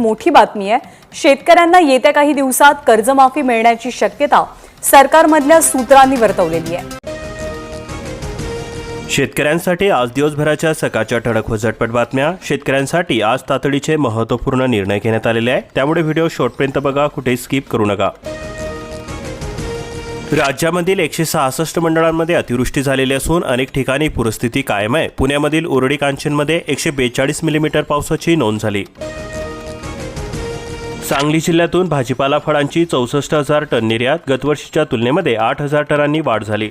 मोठी बातमी आहे. शेतकऱ्यांना येत्या काही दिवसात कर्जमाफी मिळण्याची शक्यता सरकारमधल्या सूत्रांनी वर्तवलेली आहे. शेतकऱ्यांसाठी आज दिवसभराच्या सकाळच्या ठळक व झटपट बातम्या. शेतकऱ्यांसाठी आज तातडीचे महत्त्वपूर्ण निर्णय घेण्यात आलेले आहे. त्यामुळे व्हिडिओ शॉर्टपर्यंत बघा कुठेही स्किप करू नका. राज्यामधील एकशे सहासष्ट मंडळांमध्ये अतिवृष्टी झालेली असून अनेक ठिकाणी पूरस्थिती कायम आहे. पुण्यामधील उरडी कांचनमध्ये एकशे बेचाळीस मिलीमीटर पावसाची नोंद झाली. सांगली जिल्ह्यातून भाजीपाला फळांची चौसष्ट हजार टन निर्यात गतवर्षीच्या तुलनेमध्ये आठ हजार टनांनी वाढ झाली.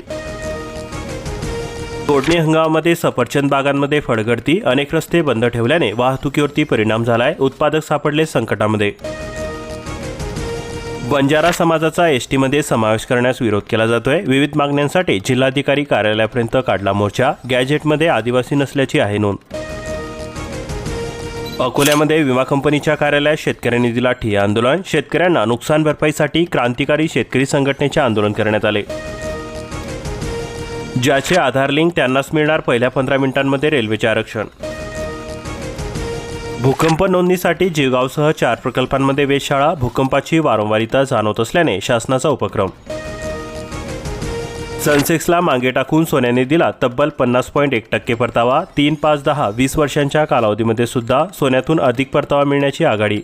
तोडणी हंगामामध्ये सफरचंद बागांमध्ये फडगडती अनेक रस्ते बंद ठेवल्याने वाहतुकीवरती परिणाम झालाय उत्पादक सापडले संकटामध्ये. बंजारा समाजाचा एसटीमध्ये समावेश करण्यास विरोध केला जातोय. विविध मागण्यांसाठी जिल्हाधिकारी कार्यालयापर्यंत काढला मोर्चा. गॅजेटमध्ये आदिवासी नसल्याची आहे नोंद. अकोल्यामध्ये विमा कंपनीच्या कार्यालयात शेतकऱ्यांनी दिला ठिय्या आंदोलन. शेतकऱ्यांना नुकसान भरपाईसाठी क्रांतिकारी शेतकरी संघटनेचे आंदोलन करण्यात आले. ज्याचे आधार लिंक त्यांनाच मिळणार पहिल्या पंधरा मिनिटांमध्ये रेल्वेचे आरक्षण. भूकंप नोंदणीसाठी जिवगावसह चार प्रकल्पांमध्ये वेधशाळा भूकंपाची वारंवारिता जाणवत असल्याने शासनाचा उपक्रम. सेन्सेक्सला मागे टाकून सोन्याने दिला तब्बल पन्नास पॉईंट एक टक्के परतावा. तीन पाच दहा वीस वर्षांच्या कालावधीमध्ये सुद्धा सोन्यातून अधिक परतावा मिळण्याची आघाडी.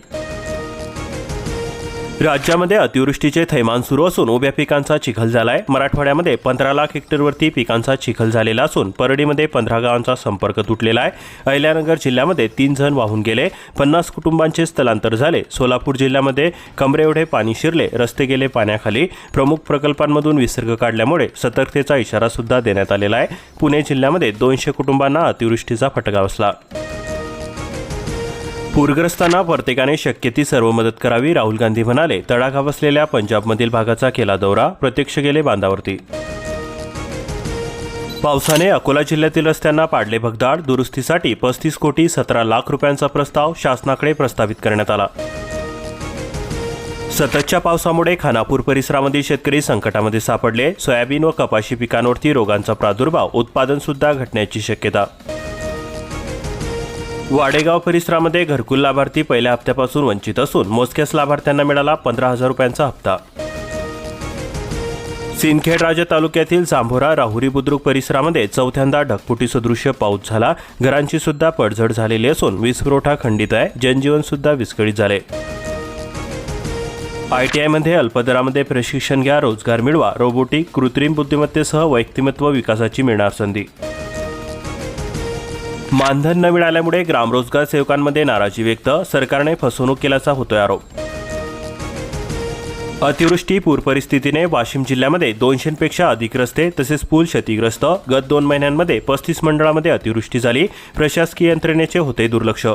राज्यामध्ये अतिवृष्टीचे थैमान सुरू असून उभ्या पिकांचा चिखल झालाय. मराठवाड्यामध्ये पंधरा लाख हेक्टरवरती पिकांचा चिखल झालेला असून परडीमध्ये पंधरा गावांचा संपर्क तुटलेला आहे. अहिल्यानगर जिल्ह्यामध्ये तीन जण वाहून गेले. पन्नास कुटुंबांचे स्थलांतर झाले. सोलापूर जिल्ह्यामध्ये कमरे एवढे पाणी शिरले. रस्ते गेले पाण्याखाली. प्रमुख प्रकल्पांमधून विसर्ग काढल्यामुळे सतर्कतेचा इशारा सुद्धा देण्यात आलेला आहे. पुणे जिल्ह्यामध्ये दोनशे कुटुंबांना अतिवृष्टीचा फटका बसला. पूरग्रस्तांना प्रत्येकाने शक्य ती सर्व मदत करावी राहुल गांधी म्हणाले. तडाखा बसलेल्या पंजाबमधील भागाचा केला दौरा प्रत्यक्ष गेले बांधावरती. पावसाने अकोला जिल्ह्यातील रस्त्यांना पाडले भगदाड दुरुस्तीसाठी पस्तीस कोटी सतरा लाख रुपयांचा प्रस्ताव शासनाकडे प्रस्तावित करण्यात आला. सततच्या पावसामुळे खानापूर परिसरामध्ये शेतकरी संकटामध्ये सापडले. सोयाबीन व कपाशी पिकांवरती रोगांचा प्रादुर्भाव उत्पादन सुद्धा घटण्याची शक्यता वाडेगाव परिसरामध्ये घरकुल लाभार्थी पहिल्या हप्त्यापासून वंचित असून मोजक्याच लाभार्थ्यांना मिळाला पंधरा हजार रुपयांचा हप्ता. सिंदखेड राजा तालुक्यातील जांभोरा राहुरी बुद्रुक परिसरामध्ये चौथ्यांदा ढगफुटी सदृश्य पाऊस झाला. घरांची सुद्धा पडझड झालेली असून वीज पुरवठा खंडित आहे. जनजीवन सुद्धा विस्कळीत झाले. आय टी आयमध्ये अल्पदरामध्ये प्रशिक्षण घ्या रोजगार मिळवा रोबोटिक कृत्रिम बुद्धिमत्तेसह व्यक्तिमत्व विकासाची मिळणार संधी. मानधन न मिळाल्यामुळे ग्रामरोजगार सेवकांमध्ये नाराजी व्यक्त सरकारने फसवणूक केल्याचा होतोय आरोप. अतिवृष्टी पूर परिस्थितीने वाशिम जिल्ह्यामध्ये दोनशेपेक्षा अधिक रस्ते तसेच पूल क्षतिग्रस्त. गत दोन महिन्यांमध्ये पस्तीस मंडळामध्ये अतिवृष्टी झाली. प्रशासकीय यंत्रणेचे होते दुर्लक्ष.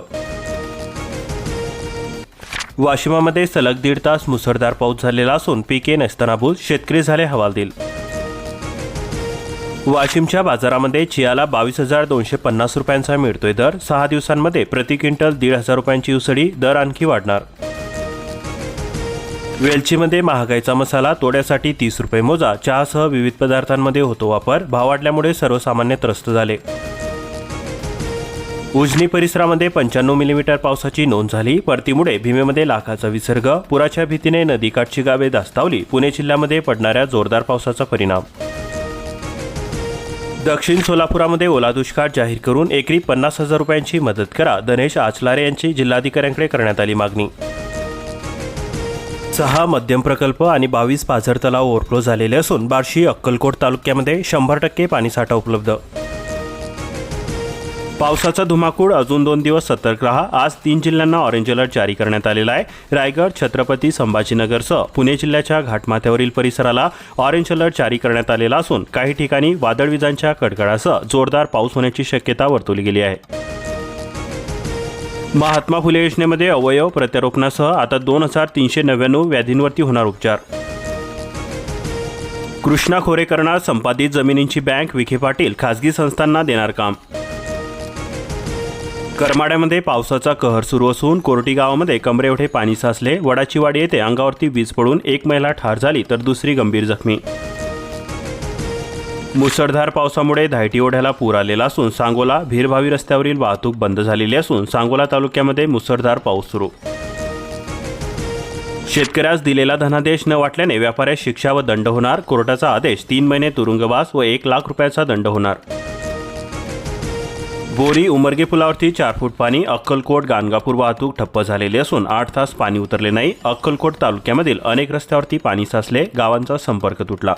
वाशिमामध्ये सलग दीड तास मुसळधार पाऊस झालेला असून पिके नसतानाभूत शेतकरी झाले हवालदिल. वाशिमच्या बाजारामध्ये चियाला बावीस हजार दोनशे पन्नास रुपयांचा मिळतोय दर. सहा दिवसांमध्ये प्रति क्विंटल दीड हजार रुपयांची उसळी दर आणखी वाढणार. वेलचीमध्ये महागाईचा मसाला तोड्यासाठी तीस रुपये मोजा. चहासह विविध पदार्थांमध्ये होतो वापर. भाव वाढल्यामुळे सर्वसामान्य त्रस्त झाले. उजनी परिसरामध्ये पंच्याण्णव मिलीमीटर पावसाची नोंद झाली. परतीमुळे भीमेमध्ये लाखाचा विसर्ग. पुराच्या भीतीने नदीकाठची गावे दास्तावली. पुणे जिल्ह्यामध्ये पडणाऱ्या जोरदार पावसाचा परिणाम. दक्षिण सोलापुरामध्ये ओला दुष्काळ जाहीर करून एकरी पन्नास हजार रुपयांची मदत करा गणेश आचलारे यांची जिल्हाधिकाऱ्यांकडे करण्यात आली मागणी. सहा मध्यम प्रकल्प आणि बावीस पाझर तलाव ओव्हरफ्लो झालेले असून बार्शी अक्कलकोट तालुक्यामध्ये शंभर टक्के पाणीसाठा उपलब्ध. पावसाचा धुमाकूळ अजून दोन दिवस सतर्क राहा. आज तीन जिल्ह्यांना ऑरेंज अलर्ट जारी करण्यात आलेला आहे. रायगड छत्रपती संभाजीनगरसह पुणे जिल्ह्याच्या घाटमाथ्यावरील परिसराला ऑरेंज अलर्ट जारी करण्यात आलेला असून काही ठिकाणी वादळविजांच्या कडकडासह जोरदार पाऊस होण्याची शक्यता वर्तवली गेली आहे. महात्मा फुले योजनेमध्ये अवयव प्रत्यारोपणासह आता दोन हजार तीनशे नव्याण्णव व्याधींवरती होणार उपचार. कृष्णा खोरेकरणात संपादित जमिनींची बँक विखे पाटील खासगी संस्थांना देणार काम. करमाड्यामध्ये पावसाचा कहर सुरू असून कोरटी गावामध्ये कमरे पाणी साचले. वडाची वाडी येथे अंगावरती वीज पडून एक महिला ठार झाली तर दुसरी गंभीर जखमी. मुसळधार पावसामुळे धायटी ओढ्याला पूर आलेला असून सांगोला भीरभावी रस्त्यावरील वाहतूक बंद झालेली असून सांगोला तालुक्यामध्ये मुसळधार पाऊस सुरू. शेतकऱ्यास दिलेला धनादेश न वाटल्याने व्यापाऱ्यास शिक्षा व दंड होणार. कोर्टाचा आदेश तीन महिने तुरुंगवास व एक लाख रुपयाचा दंड होणार. बोरी उमरगे पुलावरती चार फूट पाणी अक्कलकोट गाणगापूर वाहतूक ठप्प झालेली असून आठ तास पाणी उतरले नाही. अक्कलकोट तालुक्यामधील अनेक रस्त्यावरती पाणी साचले गावांचा संपर्क तुटला.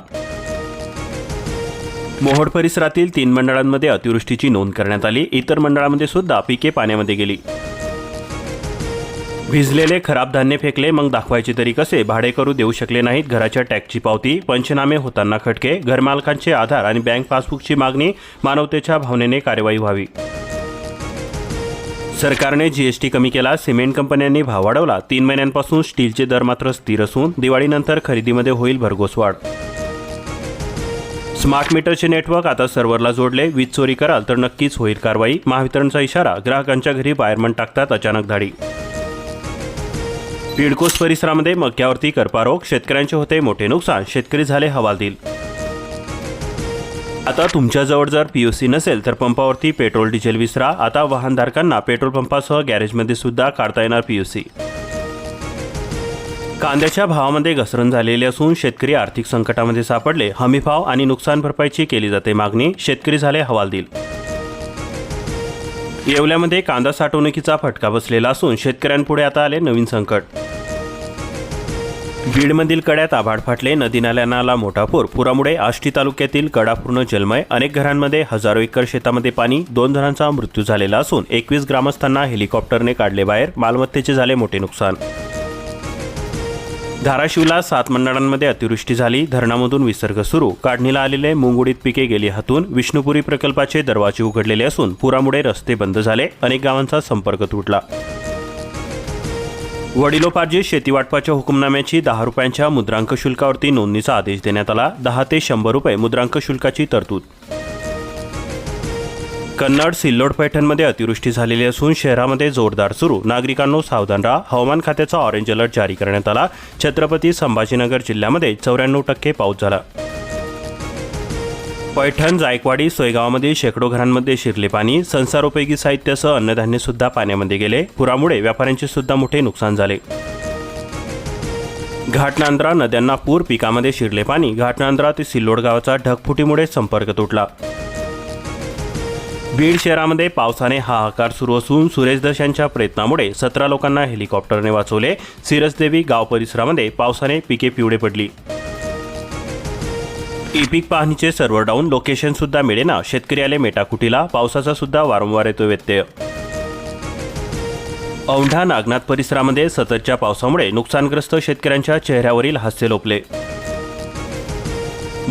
मोहोड परिसरातील तीन मंडळांमध्ये अतिवृष्टीची नोंद करण्यात आली. इतर मंडळांमध्ये सुद्धा पिके पाण्यामध्ये गेली. भिजलेले खराब धान्य फेकले मग दाखवायचे तरी कसे? भाडे करू देऊ शकले नाहीत घराच्या टॅक्सची पावती. पंचनामे होताना खटके घरमालकांचे आधार आणि बँक पासबुकची मागणी मानवतेच्या भावनेने कार्यवाही व्हावी. सरकारने जीएसटी कमी केला सिमेंट कंपन्यांनी भाव वाढवला. तीन महिन्यांपासून स्टीलचे दर मात्र स्थिर असून दिवाळीनंतर खरेदीमध्ये होईल भरघोस वाढ. स्मार्ट मीटरचे नेटवर्क आता सर्व्हरला जोडले. वीज चोरी कराल तर नक्कीच होईल कारवाई. महावितरणचा इशारा ग्राहकांच्या घरी वायरमन टाकतात अचानक धाडी. पिडकोस परिसरामध्ये मक्यावरती करपारोग. शेतकऱ्यांचे होते मोठे नुकसान. शेतकरी झाले हवालदिल. आता तुमच्याजवळ जर पी यू सी नसेल तर पंपावरती पेट्रोल डिझेल विसरा. आता वाहनधारकांना पेट्रोल पंपासह गॅरेजमध्ये सुद्धा काढता येणार पी यू सी कांद्याच्या भावामध्ये घसरण झालेली असून शेतकरी आर्थिक संकटामध्ये सापडले. हमीभाव आणि नुकसान भरपाईची केली जाते मागणी. शेतकरी झाले हवालदिल. येवल्यामध्ये कांदा साठवणुकीचा फटका बसलेला असून शेतकऱ्यांपुढे आता आले नवीन संकट. बीडमधील कड्यात आभाड फाटले. नदी नाल्यांना मोठा पूर. पुरामुळे आष्टी तालुक्यातील कडा पूर्ण जलमय. अनेक घरांमध्ये हजारो एकर शेतामध्ये पाणी दोन जणांचा मृत्यू झालेला असून एकवीस ग्रामस्थांना हेलिकॉप्टरने काढले बाहेर. मालमत्तेचे झाले मोठे नुकसान. धाराशिवला सात मंडळांमध्ये अतिवृष्टी झाली. धरणामधून विसर्ग सुरू. काढणीला आलेले मुंगुडीत पिके गेली हातून. विष्णुपुरी प्रकल्पाचे दरवाजे उघडलेले असून पुरामुळे रस्ते बंद झाले. अनेक गावांचा संपर्क तुटला. वडिलोपार्जित शेती वाटपाच्या दहा रुपयांच्या मुद्रांक शुल्कावरती नोंदणीचा आदेश देण्यात आला. दहा ते शंभर रुपये मुद्रांक शुल्काची तरतूद कन्नड सिल्लोड पैठणमध्ये अतिवृष्टी झालेली असून शहरामध्ये जोरदार सुरू. नागरिकांनो सावधान राहा. हवामान खात्याचा ऑरेंज अलर्ट जारी करण्यात आला. छत्रपती संभाजीनगर जिल्ह्यामध्ये चौऱ्याण्णव टक्के पाऊस झाला. पैठण जायकवाडी सोयगावामध्ये शेकडो घरांमध्ये शिरले पाणी. संसारोपयोगी साहित्यासह अन्नधान्य सुद्धा पाण्यामध्ये गेले. पुरामुळे व्यापाऱ्यांचे सुद्धा मोठे नुकसान झाले. घाटनांद्रा नद्यांना पूर. पिकामध्ये शिरले पाणी. घाटनांद्रा ते सिल्लोड गावाचा ढगफुटीमुळे संपर्क तुटला. बीड शहरामध्ये पावसाने हाहाकार सुरू असून सुरेश दश यांच्या प्रयत्नामुळे सतरा लोकांना हेलिकॉप्टरने वाचवले. सिरसदेवी गाव परिसरामध्ये पावसाने पिके पिवळे पडली. ई पीक पाहणीचे सर्व्हर डाऊन लोकेशन सुद्धा मिळेना शेतकरी आले मेटाकुटीला पावसाचा सुद्धा वारंवार येतो व्यत्यय. औंढा नागनाथ परिसरामध्ये सततच्या पावसामुळे नुकसानग्रस्त शेतकऱ्यांच्या चेहऱ्यावरील हास्य लोपले.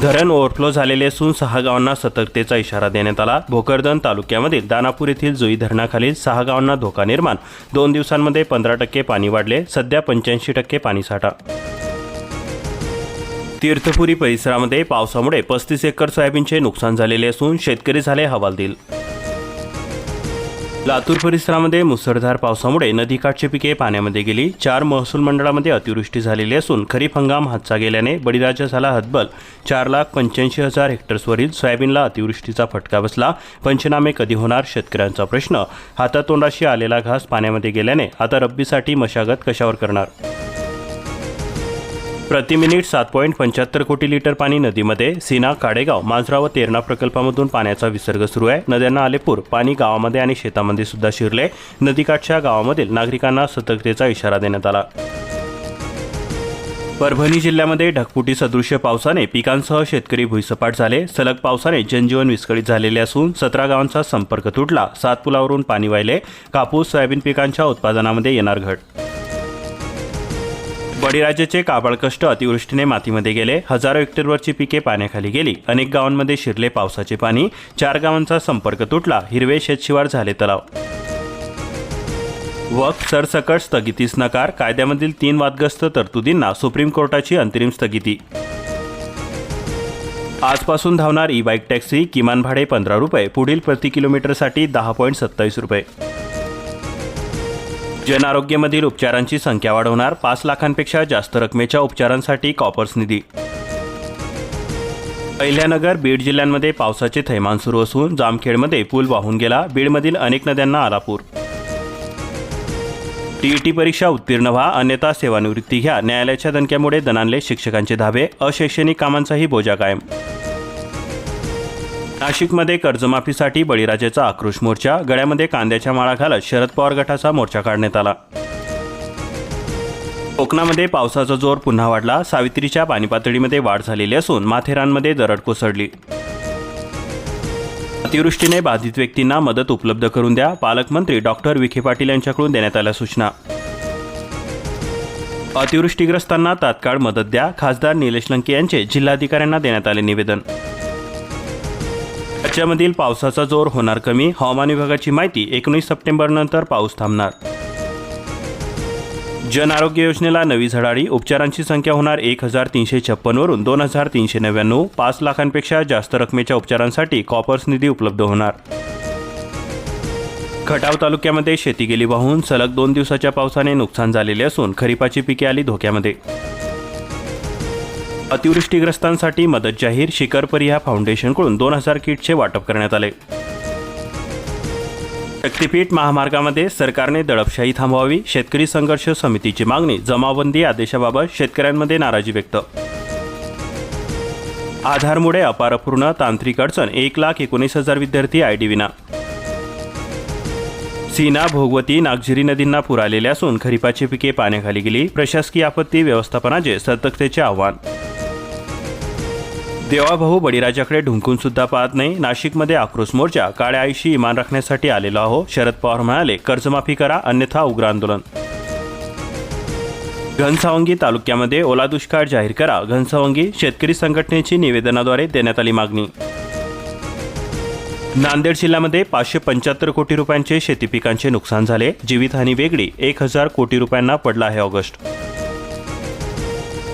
धरण ओव्हरफ्लो झालेले असून सहा गावांना सतर्कतेचा इशारा देण्यात आला. भोकरदन तालुक्यामधील दानापूर येथील जुई धरणाखालील सहा गावांना धोका निर्माण. दोन दिवसांमध्ये पंधरा टक्के पाणी वाढले. सध्या पंच्याऐंशी टक्के पाणीसाठा तीर्थपुरी परिसरामध्ये पावसामुळे पस्तीस एकर सोयाबीनचे नुकसान झालेले असून शेतकरी झाले हवालदिल. लातूर परिसरामध्ये मुसळधार पावसामुळे नदीकाठची पिके पाण्यामध्ये गेली. चार महसूल मंडळामध्ये अतिवृष्टी झालेली असून खरीप हंगाम हातचा गेल्याने बळीराजा झाला हतबल. चार लाख पंच्याऐंशी हजार हेक्टर्सवरील सोयाबीनला अतिवृष्टीचा फटका बसला. पंचनामे कधी होणार शेतकऱ्यांचा प्रश्न? हातातोंडाशी आलेला घास पाण्यामध्ये गेल्याने आता रब्बीसाठी मशागत कशावर करणार? प्रति मिनिट सात पॉईंट पंच्याहत्तर कोटी लिटर पाणी नदीमध्ये सीना काडेगाव मांजरा व तेरणा प्रकल्पामधून पाण्याचा विसर्ग सुरू आहे. नद्यांना आले पूर पाणी गावामध्ये आणि शेतामध्ये सुद्धा शिरले. नदीकाठच्या गावामधील नागरिकांना सतर्कतेचा इशारा देण्यात आला. परभणी जिल्ह्यामध्ये ढगफुटी सदृश्य पावसाने पिकांसह शेतकरी भुईसपाट झाले. सलग पावसाने जनजीवन विस्कळीत झालेले असून सतरा गावांचा संपर्क तुटला. सात पुलावरून पाणी वाहिले. कापूस सोयाबीन पिकांच्या उत्पादनामध्ये येणार घट बळीराजाचे काबाळ कष्ट अतिवृष्टीने मातीमध्ये गेले. हजारो हेक्टरवरची पिके पाण्याखाली गेली. अनेक गावांमध्ये शिरले पावसाचे पाणी. चार गावांचा संपर्क तुटला. हिरवे शेतशिवार झाले तलाव. वक्फ सरसकट स्थगितीस नकार कायद्यामधील तीन वादग्रस्त तरतुदींना सुप्रीम कोर्टाची अंतरिम स्थगिती. आजपासून धावणार ई बाईक टॅक्सी किमान भाडे पंधरा रुपये. पुढील प्रति किलोमीटरसाठी दहा पॉईंट सत्तावीस रुपये. जनआरोग्यमधील उपचारांची संख्या वाढवणार पाच लाखांपेक्षा जास्त रकमेच्या उपचारांसाठी कॉपर्स निधी. अहिल्यानगर बीड जिल्ह्यांमध्ये पावसाचे थैमान सुरू असून जामखेडमध्ये पूल वाहून गेला बीडमधील अनेक नद्यांना आला पूर टीईटी परीक्षा उत्तीर्ण व्हा अन्यथा सेवानिवृत्ती घ्या न्यायालयाच्या दणक्यामुळे दणानले शिक्षकांचे धाबे अशैक्षणिक कामांचाही बोजा कायम. नाशिकमध्ये कर्जमाफीसाठी बळीराजाचा आक्रोश मोर्चा गळ्यामध्ये कांद्याच्या माळा घालत शरद पवार गटाचा मोर्चा काढण्यात आला. कोकणामध्ये पावसाचा जोर पुन्हा वाढला. सावित्रीच्या पाणी पातळीमध्ये वाढ झालेली असून माथेरानमध्ये दरड कोसळली. अतिवृष्टीने बाधित व्यक्तींना मदत उपलब्ध करून द्या पालकमंत्री डॉक्टर विखे पाटील यांच्याकडून देण्यात आल्या सूचना. अतिवृष्टीग्रस्तांना तात्काळ मदत द्या खासदार निलेश लंके यांचे जिल्हाधिकाऱ्यांना देण्यात आले निवेदन. राज्यामधील पावसाचा जोर होणार कमी. हवामान विभागाची माहिती एकोणीस सप्टेंबरनंतर पाऊस थांबणार. जन आरोग्य योजनेला नवी झडाळी उपचारांची संख्या होणार एक हजार तीनशे छप्पनवरून दोन हजार तीनशे नव्याण्णव. पाच लाखांपेक्षा जास्त रकमेच्या उपचारांसाठी कॉपर्स निधी उपलब्ध होणार. खटाव तालुक्यामध्ये शेती गेली वाहून सलग दोन दिवसाच्या पावसाने नुकसान झालेले असून खरीपाची पिके आली धोक्यामध्ये. अतिवृष्टीग्रस्तांसाठी मदत जाहीर शिखर परिहा फाउंडेशनकडून दोन हजार किटचे वाटप करण्यात आले. शक्तीपीठ महामार्गामध्ये सरकारने दडपशाही थांबवावी शेतकरी संघर्ष समितीची मागणी जमावबंदी आदेशाबाबत शेतकऱ्यांमध्ये नाराजी व्यक्त. आधारमुळे अपारपूर्ण तांत्रिक अडचण एक लाख एकोणीस हजार विद्यार्थी आय डी विना. सीना भोगवती नागझिरी नदींना पूर आलेले असून खरीपाची पिके पाण्याखाली गेली प्रशासकीय आपत्ती व्यवस्थापनाचे सतर्कतेचे आव्हान. देवाभाऊ बळीराजाकडे ढुंकून सुद्धा पाहत नाही. नाशिकमध्ये आक्रोश मोर्चा काळ्या आईशी इमान राखण्यासाठी आलेलो आहो शरद पवार म्हणाले कर्जमाफी करा अन्यथा उग्र आंदोलन. घनसावंगी तालुक्यामध्ये ओला दुष्काळ जाहीर करा घनसावंगी शेतकरी संघटनेची निवेदनाद्वारे देण्यात आली मागणी. नांदेड जिल्ह्यामध्ये पाचशे पंच्याहत्तर कोटी रुपयांचे शेती पिकांचे नुकसान झाले. जीवितहानी वेगळी एक हजार कोटी रुपयांना पडला आहे ऑगस्ट.